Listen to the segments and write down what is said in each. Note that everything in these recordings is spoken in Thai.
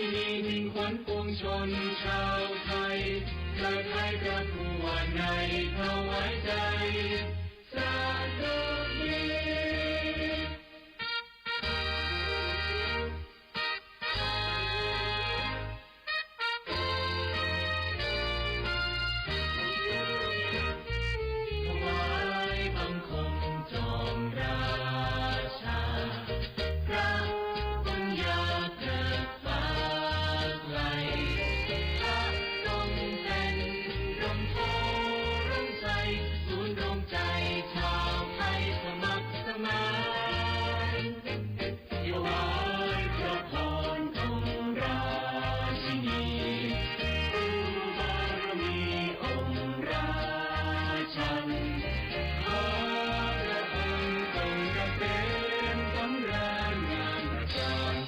คีมิ่งขวัญปวงชนชาวไทยเกิดไทยกระผู้วันในถวายใจ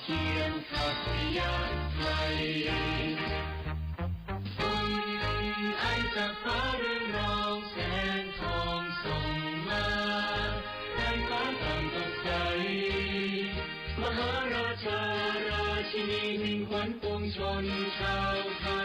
เคียงขับยานไทยคนไอจากฟ้าเรื่องรองแสงทองส่งมาได้ฟ้าต่างตกใจมหาราชาราชินีมิ่งขวัญปวงชนชาวไทย